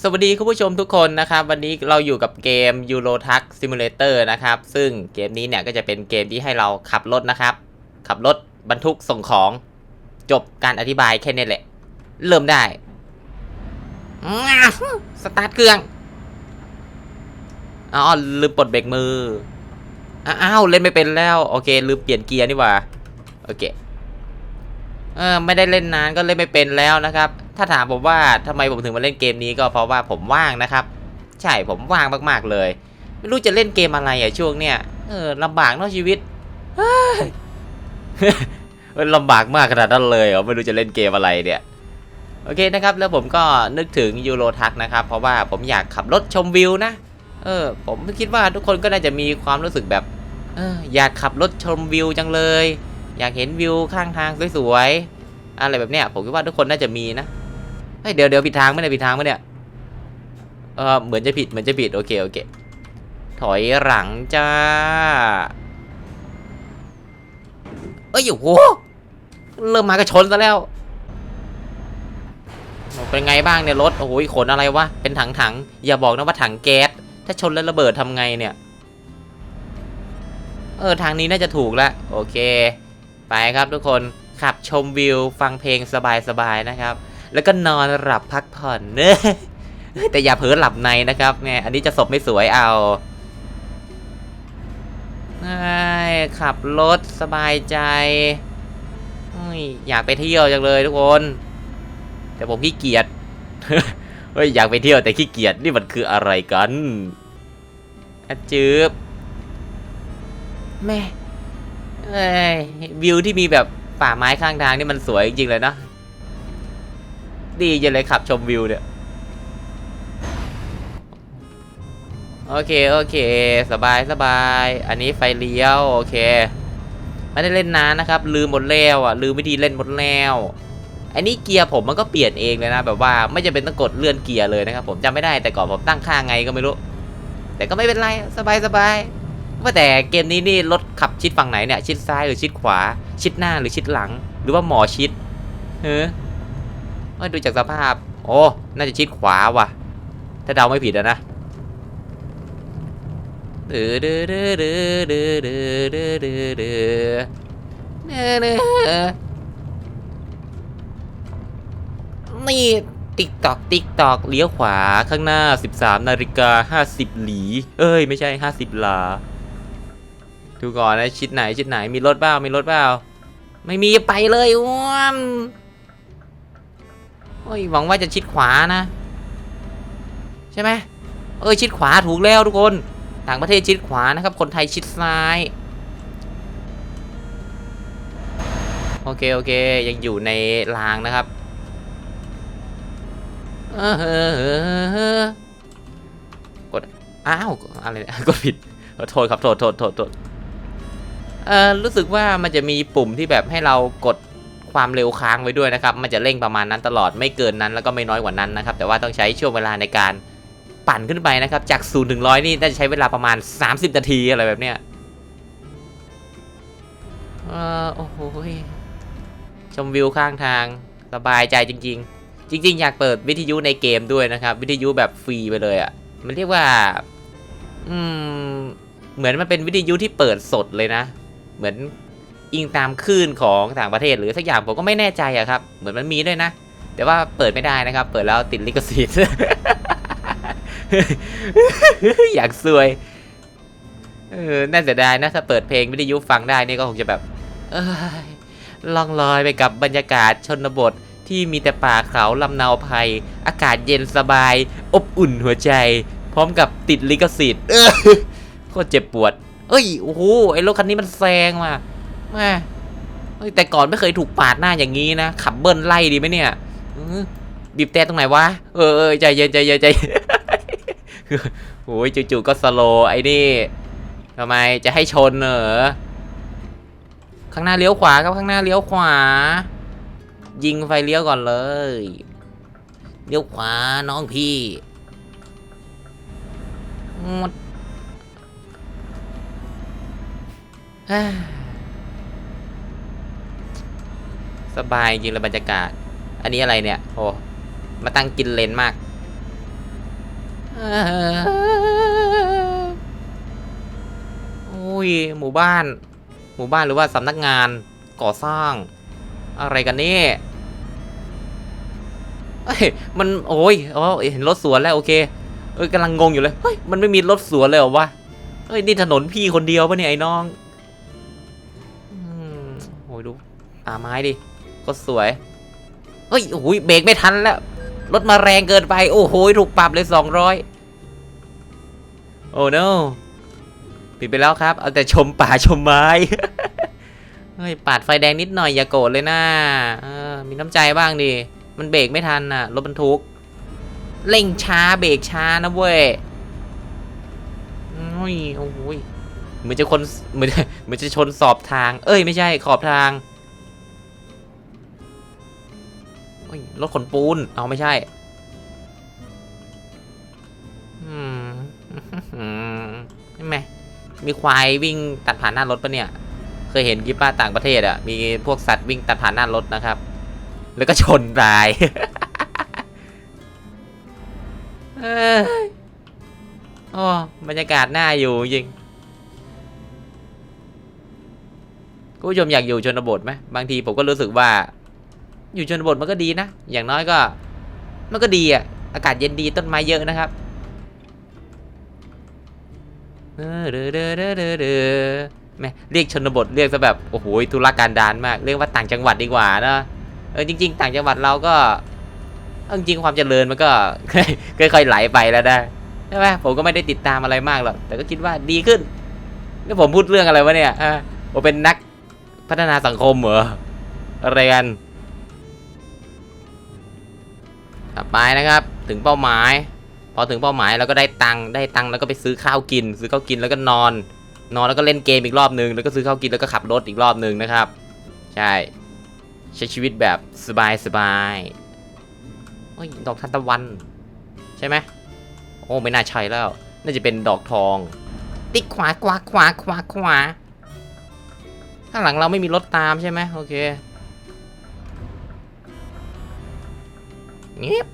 สวัสดีคุณผู้ชมทุกคนนะครับ วันนี้เราอยู่กับเกม Euro Truck Simulator นะครับ ซึ่งเกมนี้เนี่ยก็จะเป็นเกมที่ให้เราขับรถนะครับ ขับรถบรรทุกส่งของ จบการอธิบายแค่นี้แหละ เริ่มได้สตาร์ทเครื่องอ๋อลืมปลดเบรกมืออ้าวเล่นไม่เป็นแล้ว โอเค ลืมเปลี่ยนเกียร์นี่ว่า โอเคเออไม่ได้เล่นนานก็เล่นไม่เป็นแล้วนะครับ ถ้าถามผมว่าทำไมผมถึงมาเล่นเกมนี้ก็เพราะว่าผมว่างนะครับ ใช่ผมว่างมากๆเลย ไม่รู้จะเล่นเกมอะไรอะช่วงเนี้ยเออลำบากเนาะชีวิตเฮ้ยลำบากมากขนาดนั้นเลยเหรอไม่รู้จะเล่นเกมอะไรเนี่ยโอเคนะครับแล้วผมก็นึกถึงยูโรทักนะครับ เพราะว่าผมอยากขับรถชมวิวนะเออ ผมคิดว่าทุกคนก็น่าจะมีความรู้สึกแบบเอออยากขับรถชมวิวจังเลย อยากเห็นวิวข้างทางสวยๆอะไรแบบเนี้ยผมคิดว่าทุกคนน่าจะมีนะ เฮ้ยเดี๋ยวเดี๋ยวผิดทางไมเนี่ยผิดทางไหมเนี่ยเออเหมือนจะผิดเหมือนจะผิดโอเคโอเค ถอยหลังจ้าเอ้ยโอ้โหเริ่มมากระชนซะแล้วเป็นไงบ้างเนี่ยรถโอ้โหขนอะไรวะเป็นถังถังอย่าบอกนะว่าถังแก๊สถ้าชนแล้วระเบิดทำไงเนี่ยเออทางนี้น่าจะถูกแล้วโอเค ไปครับทุกคนขับชมวิวฟังเพลงสบายๆนะครับ แล้วก็นอนหลับพักผ่อนเนอะแต่อย่าเผลอหลับในนะครับเนี่อันนี้จะศพไม่สวยเอาขับรถสบายใจอยากไปเที่ยวจังเลยทุกคน แต่ผมขี้เกียจเฮ้ยอยากไปเที่ยวแต่ขี้เกียจนี่มันคืออะไรกันอะจืบแม่เอ้ยวิวที่มีแบบป่าไม้ข้างทางนี่มันสวยจริงเลยเนอะ ดีจังเลยขับชมวิวเนี่ย โอเค โอเค สบายสบาย อันนี้ไฟเลี้ยว โอเค ไม่ได้เล่นนานนะครับ ลืมหมดแล้วอะ ลืมวิธีเล่นหมดแล้วอันนี้เกียร์ผมมันก็เปลี่ยนเองเลยนะ แบบว่าไม่จำเป็นต้องกดเลื่อนเกียร์เลยนะครับผมจำไม่ได้แต่ก่อนผมตั้งค่าไงก็ไม่รู้ แต่ก็ไม่เป็นไรสบายสบายว่าแต่เกมนี้นี่รถขับชิดฝั่งไหนเนี่ย ชิดซ้ายหรือชิดขวา ชิดหน้าหรือชิดหลัง หรือว่าหมอชิดเฮ้ อ้ยดูจากสภาพ โอ้ น่าจะชิดขวาว่ะ ถ้าเดาไม่ผิดอะนะดื้อดื้อดื้อดื้อดื้อดื้อดื้อดื้อดื้อเนื้อเนื้อนี่ติ๊กตอกติ๊กตอกเลี้ยวขวาข้างหน้า 13นาฬิกา50 หลี เอ้ย ไม่ใช่ 50 หลา ดูก่อนนะ ชิดไหน ชิดไหนมีรถเปล่ามีรถเปล่าไม่มีไปเลยอ้วน โอ้ยหวังว่าจะชิดขวานะ ใช่ไหมเอ้ยชิดขวาถูกแล้วทุกคน ต่างประเทศชิดขวานะครับ คนไทยชิดซ้าย โอเคโอเค ยังอยู่ในรางนะครับเออกด อ้าว อะไรกดผิดขอโทษครับ โทษโทษโทษโทษเออรู้สึกว่ามันจะมีปุ่มที่แบบให้เรากด ความเร็วค้างไว้ด้วยนะครับ มันจะเร่งประมาณนั้นตลอดไม่เกินนั้นแล้วก็ไม่น้อยกว่านั้นนะครับ แต่ว่าต้องใช้ช่วงเวลาในการปั่นขึ้นไปนะครับ จาก0ูนย์ถึงร้อยนี่น่าจะใช้เวลาประมาณ 30 นาทีอะไรแบบเนี้ยเออโอ้โหชมวิวข้างทางสบายใจจริง ๆ จริง ๆ อยากเปิดวิทยุในเกมด้วยนะครับ วิทยุแบบฟรีไปเลยอะ่ะ มันเรียกว่า อืม เหมือนมันเป็นวิทยุที่เปิดสดเลยนะ เหมือน อิงตามคลื่นของต่างประเทศ หรือสักอย่างผมก็ไม่แน่ใจอะครับ เหมือนมันมีด้วยนะ แต่ว่าเปิดไม่ได้นะครับ เปิดแล้วติดลิขสิทธิ์อยากซวยเออน่าเสียดายนะถ้าเปิดเพลงวิทยุฟังได้นี่ก็คงจะแบบเอ้ยล่องลอยไปกับบรรยากาศชนบทที่มีแต่ป่าเขาลำเนาภัย อากาศเย็นสบาย อบอุ่นหัวใจ พร้อมกับติดลิขสิทธิ์เออโคตรเจ็บปวด เอ้ย โอ้โห ไอ้รถคันนี้มันแซงมา แม่แต่ก่อนไม่เคยถูกปาดหน้าอย่างนี้นะ ขับเบิ้ลไล่ดีไหมเนี่ยบีบแต่ตรงไหนวะ เออใจเย็นใจเย็นใจเย็นโอ้ยจู่ๆก็สโลไอ้นี่ทำไมจะให้ชนเหรอข้างหน้าเลี้ยวขวาครับข้างหน้าเลี้ยวขวา ยิงไฟเลี้ยวก่อนเลย เลี้ยวขวาน้องพี่หมดเฮ้ย สบายจริงเลยบรรยากาศ อันนี้อะไรเนี่ย โอ้ มาตั้งกินเลนมากอ่อโอ้ย หมู่บ้าน หมู่บ้านหรือว่าสำนักงานก่อสร้าง อะไรกันนี่เอ้มันโอ้ยอ๋อเห็นรถสวนแล้วโอเค เอ้ยกำลังงงอยู่เลย เฮ้ย มันไม่มีรถสวนเลยเหรอวะเฮ้ย นี่ถนนพี่คนเดียวปะเนี่ยไอ้น้อง อืมโอ้ยดูป่าไม้ดิ ก็สวย เฮ้ยโอ้ยเบรกไม่ทันแล้ว รถมาแรงเกินไป โอ้โหถูกปรับเลยสองร้อยโอ้ no ปิดไปแล้วครับ เอาแต่ชมป่าชมไม้ เฮ้ย ปาดไฟแดงนิดหน่อยอย่าโกรธเลยนะมีน้ำใจบ้างดิ มันเบรกไม่ทันน่ะ รถบรรทุก เร่งช้าเบรกช้านะเว้ยโอ้ยโอ้ยเหมือนจะคนเหมือนเหมือนจะชนสอบทาง เอ้ยไม่ใช่ขอบทาง ยรถขนปูน เอาไม่ใช่อืมอืมใช่ไหมมีควายวิ่งตัดผ่านหน้ารถปะเนี่ย เคยเห็นกิป้าต่างประเทศอะ มีพวกสัตว์วิ่งตัดผ่านหน้ารถนะครับ แล้วก็ชนตายเอ้ยโอ้บรรยากาศน่าอยู่จริงคุณผู้ชมอยากอยู่ชนบทไหมบางทีผมก็รู้สึกว่า อยู่ชนบทมันก็ดีนะ อย่างน้อยก็ มันก็ดีอะ อากาศเย็นดีต้นไม้เยอะนะครับเออเด้อเด้อเด้อเด้อเด้อแม่เรียกชนบทเรียกซะแบบโอ้โหธุรการดานมากเรียกว่าต่างจังหวัดดีกว่านะเออจริง ๆ ต่างจังหวัดเราก็เอจริงความเจริญมันก็ค่อยๆไหลไปแล้วได้ใช่ไหมผมก็ไม่ได้ติดตามอะไรมากหรอกแต่ก็คิดว่าดีขึ้นแล้วผมพูดเรื่องอะไรวะเนี่ยฮะผมเป็นนักพัฒนาสังคมเหรออะไรกัน ต่อไปนะครับ ถึงเป้าหมาย พอถึงเป้าหมายเราก็ได้ตังค์ได้ตังค์แล้วก็ไปซื้อข้าวกิน ซื้อข้าวกินแล้วก็นอน นอนแล้วก็เล่นเกมอีกรอบหนึ่งแล้วก็ซื้อข้าวกินแล้วก็ขับรถอีกรอบหนึ่งนะครับ ใช่ ใช้ชีวิตแบบสบายสบายโอ้ยดอกทานตะวัน ใช่ไหมโอ้ไม่น่าใช่แล้ว น่าจะเป็นดอกทอง ติ๊กขวาขวาขวาขวาขวาข้างหลังเราไม่มีรถตามใช่ไหมโอเค เงียบ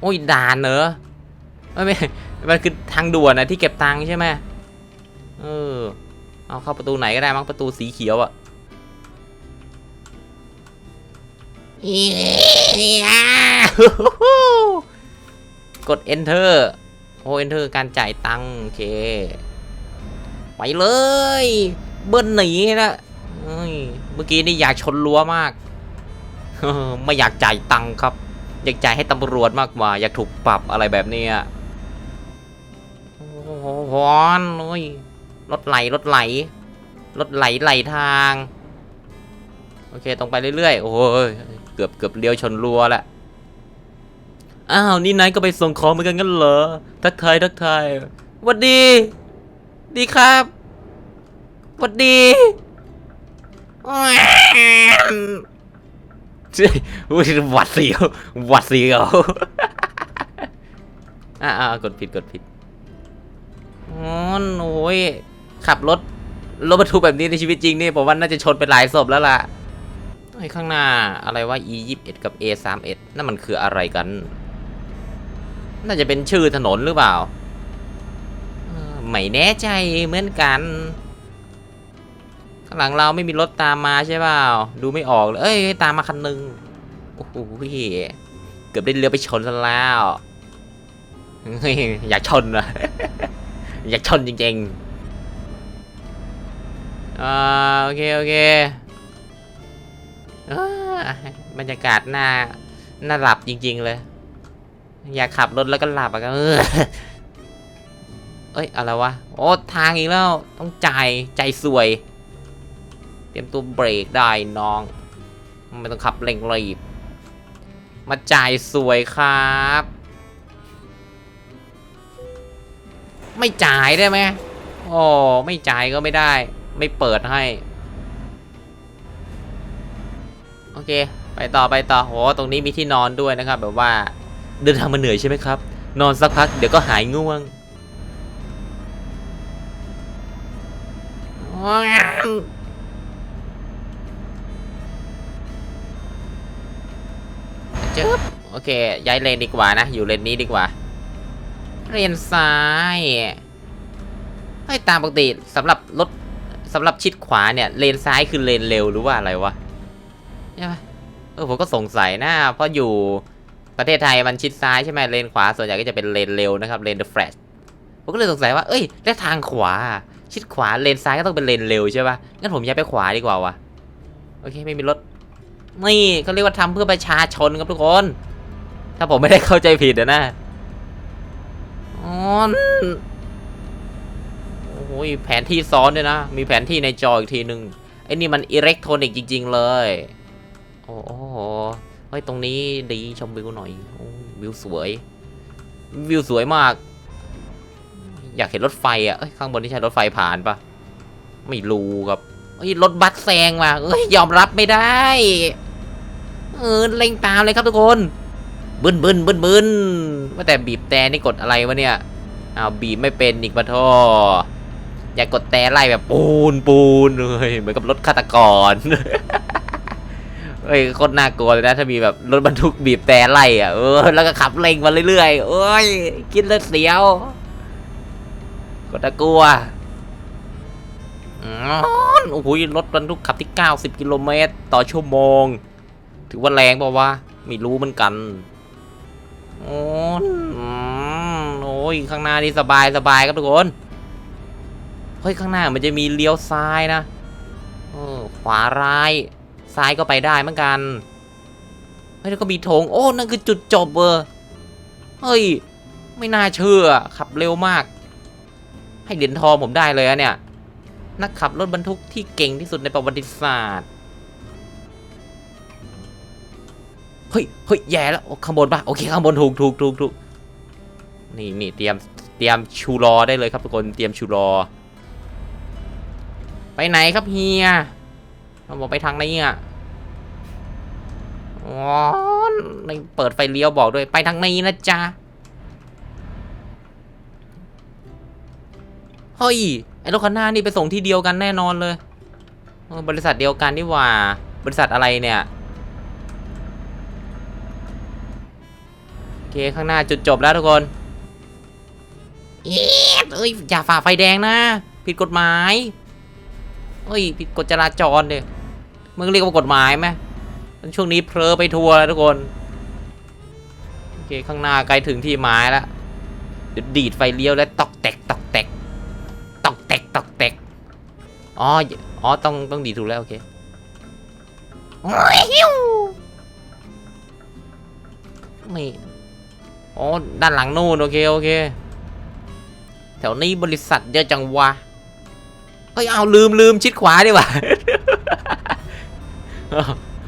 โอ้ยด่านเหรอไม่ไม่มันคือทางด่วนนะที่เก็บตังค์ใช่ไหมเออ เอาเข้าประตูไหนก็ได้มั้งประตูสีเขียวอะกด enter โอ้ enter การจ่ายตังค์โอเค ไปเลย เบิ้ลหนีนะ เฮ้ย เมื่อกี้นี่อยากชนรั้วมาก ไม่อยากจ่ายตังค์ครับ อยากจ่ายให้ตำรวจมากกว่า อยากถูกปรับอะไรแบบนี้โอ้โหฮอนโอ้ยรถไหลรถไหลรถไหลไหลทาง โอเคตรงไปเรื่อยๆ โอ้ยเกือบเกือบเลี้ยวชนรั้วละอ้าวนี่นายก็ไปส่งของเหมือนกันงั้นเหรอ ทักทายทักทายวัดดี ดีครับวัดดี อุ้ยหวัดเสียวหวัดเสียวอ่ากดผิดกดผิดอ๋อโอ้ยขับรถรถบรรทุกแบบนี้ในชีวิตจริงนี่ผมว่าน่าจะชนไปหลายศพแล้วล่ะไอ้ข้างหน้าอะไรว่า e 2 1กับ a 3 1นั่นมันคืออะไรกัน น่าจะเป็นชื่อถนนหรือเปล่าไม่แน่ใจเหมือนกัน หลังเราไม่มีรถตามมาใช่เปล่า ดูไม่ออกเลย เอ้ย ตามมาคันหนึ่งโอ้โหเกือบได้เรือไปชนซะแล้ว อยากชนอะอยากชนจริงๆอ่าโอเค โอเคบรรยากาศน่า น่าหลับจริง ๆ เลย อยากขับรถแล้วก็หลับอะก็เออเอ้ย อะไรวะ โอ้ ทางอีกแล้ว ต้องจ่าย ใจสวย เตรียมตัวเบรกได้น้อง ไม่ต้องขับเร่งรีบ มาจ่ายสวยครับ ไม่จ่ายได้ไหมโอ้ไม่จ่ายก็ไม่ได้ ไม่เปิดให้ โอเค ไปต่อไปต่อโหตรงนี้มีที่นอนด้วยนะครับ แบบว่าเดินทางมาเหนื่อยใช่ไหมครับ นอนสักพักเดี๋ยวก็หายง่วง จึ๊บโอเค ย้ายเลนดีกว่านะ อยู่เลนนี้ดีกว่า เลนซ้ายให้ตามปกติสำหรับรถสำหรับชิดขวาเนี่ย เลนซ้ายคือเลนเร็วหรือว่าอะไรวะใช่ไหมเออผมก็สงสัยนะ เพราะอยู่ประเทศไทยมันชิดซ้ายใช่ไหมเลนขวาส่วนใหญ่ก็จะเป็นเลนเร็วนะครับเลนเดอะแฟลชผมก็เลยสงสัยว่า เอ้ยแล้วทางขวา ชิดขวาเลนซ้ายก็ต้องเป็นเลนเร็วใช่ปะงั้นผมย้ายไปขวาดีกว่าวะโอเคไม่มีรถ นี่เขาเรียกว่าทำเพื่อประชาชนครับทุกคน ถ้าผมไม่ได้เข้าใจผิดอะนะอ๋อโอ้ยแผนที่ซ้อนด้วยนะ มีแผนที่ในจออีกทีหนึ่งไอ้นี่มันอิเล็กทรอนิกส์จริง ๆ เลย โอ้โหเฮ้ยตรงนี้ดีชมวิวหน่อยอวิวสวย วิวสวยมาก อยากเห็นรถไฟอะเอ้ยข้างบนนี่ใช่รถไฟผ่านปะไม่รู้ครับเฮ้ยรถบัสแซงมาเอ้ยยอมรับไม่ได้ เออเล็งตามเลยครับทุกคนบึนบึนบึนบึนว่าแต่บีบแต่นี่กดอะไรวะเนี่ยเอาบีบไม่เป็นอีกปะท่ออย่ากกดแต่ไล่แบบปูนปูนเลยเหมือนกับรถฆาตกรเฮ้ยโคตรน่ากลัวเลยนะถ้ามีแบบรถบรรทุกบีบแต่ไล่อะเออแล้วก็ขับเร่งมาเรื่อยๆเอ้ยคิดแล้วเสียวก็น่ากลัวอ๋อโอ้โหรถบรรทุกขับที่ 90 กิโลเมตรต่อชั่วโมง ถือว่าแรงเปล่าวะไม่รู้เหมือนกันโอ้โอ้ยข้างหน้านี่สบายสบายครับทุกคนเฮ้ยข้างหน้ามันจะมีเลี้ยวซ้ายนะเออขวาร้ายซ้ายก็ไปได้เหมือนกันเฮ้ยแล้วก็มีธงโอ้นั่นคือจุดจบเบอร์เฮ้ยไม่น่าเชื่อขับเร็วมาก ให้เหรียญทองผมได้เลยอะเนี่ย นักขับรถบรรทุกที่เก่งที่สุดในประวัติศาสตร์ เฮ้ยเฮ้ยแย่แล้วข้างบนปะโอเคข้างบนถูกถูกถูกถูกนี่นี่เตรียมเตรียมชูรอได้เลยครับทุกคนเตรียมชูรอ ไปไหนครับเฮียเราบอกไปทางไหนอะอ๋อในเปิดไฟเลี้ยวบอกด้วยไปทางนี้นะจ๊ะเฮ้ยไอ้รถคันหน้านี่ไปส่งที่เดียวกันแน่นอนเลย บริษัทเดียวกันนี่ว่า บริษัทอะไรเนี่ย โอ เคข้างหน้าจุดจบแล้วทุกคนเอ๊ะเอ้ยอย่าฝ่าไฟแดงนะ ผิดกฎหมายเฮ้ยผิดกฎจราจรเดยมึงเรียกว่ากฎหมายไหมช่วงนี้เพลอไปทัวร์แล้วทุกคนโอเคข้างหน้าใกล้ถึงที่หมายแล้วเดี๋ยวดีดไฟเลี้ยวแล้วตอกแตกตอกแตกตอกแตกตอกแตกอ๋ออ๋อต้องต้องดีดถูกแล้วโอเคนี่ อ๋อด้านหลังนู่นโอเคโอเค แถวนี้บริษัทเยอะจังวะเฮ้ยเอาลืมลืมชิดขวาดีกว่า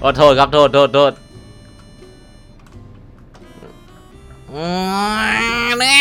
โอ้โทษครับโทษโทษโทษอืมแน่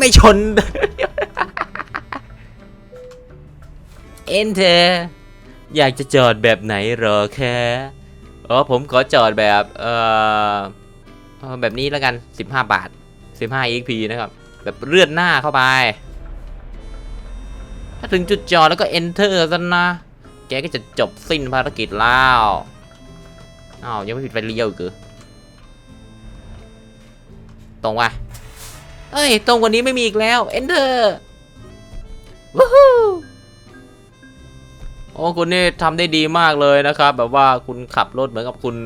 ไม่ชน เอ็นเธออยากจะจอดแบบไหนเหรอแค่ อ๋อผมขอจอดแบบเออแบบนี้แล้วกัน 15 บาท 15 XP นะครับ แบบเลื่อนหน้าเข้าไป ถ้าถึงจุดจอดแล้วก็ enter ซะนะ แกก็จะจบสิ้นภารกิจแล้วอ้าวยังไม่ผิดไฟเลี้ยวกเหรอตรงวะเอ้ย ตรงกว่านี้ไม่มีอีกแล้ว enter วู้ฮู้ โอ้คุณนี่ทำได้ดีมากเลยนะครับ แบบว่าคุณขับรถเหมือนกับคุณ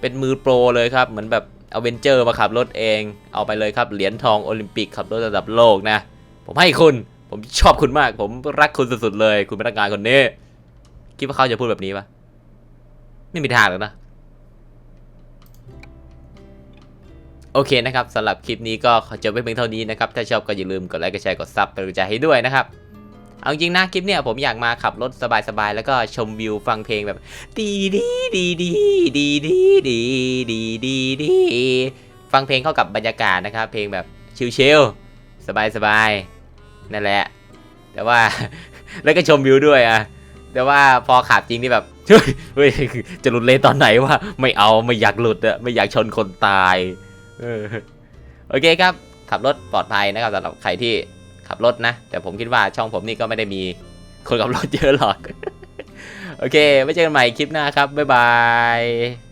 เป็นมือโปรเลยครับ เหมือนแบบเอาเวนเจอร์มาขับรถเอง เอาไปเลยครับ เหรียญทองโอลิมปิกขับรถระดับโลกนะ ผมให้คุณ ผมชอบคุณมาก ผมรักคุณสุดๆเลย คุณพนักงานคนนี้ คิดว่าเขาจะพูดแบบนี้ปะไม่มีทางหรอกนะ โอเคนะครับสำหรับคลิปนี้ก็ขอจบไว้เพียงเท่านี้นะครับ ถ้าชอบก็อย่าลืมกดไลค์ กดแชร์ กดซับเป็นกำลังใจให้ด้วยนะครับ เอาจริงนะคลิปเนี่ยผมอยากมาขับรถสบายๆแล้วก็ชมวิวฟังเพลงแบบ ดีดีดีดีดีดีดีดีดีดีฟังเพลงเข้ากับบรรยากาศนะครับ เพลงแบบชิลๆสบายๆนั่นแหละ แต่ว่าแล้วก็ชมวิวด้วยอะแต่ว่าพอขับจริงนี่แบบเฮ้ยเฮ้ยจะหลุดเลนตอนไหนวะไม่เอาไม่อยากหลุดอะไม่อยากชนคนตายโอเคครับ ขับรถปลอดภัยนะครับสำหรับใครที่ ขับรถนะ แต่ผมคิดว่าช่องผมนี่ก็ไม่ได้มีคนขับรถเยอะหรอก โอเคไว้เจอกันใหม่คลิปหน้าครับ บ๊ายบาย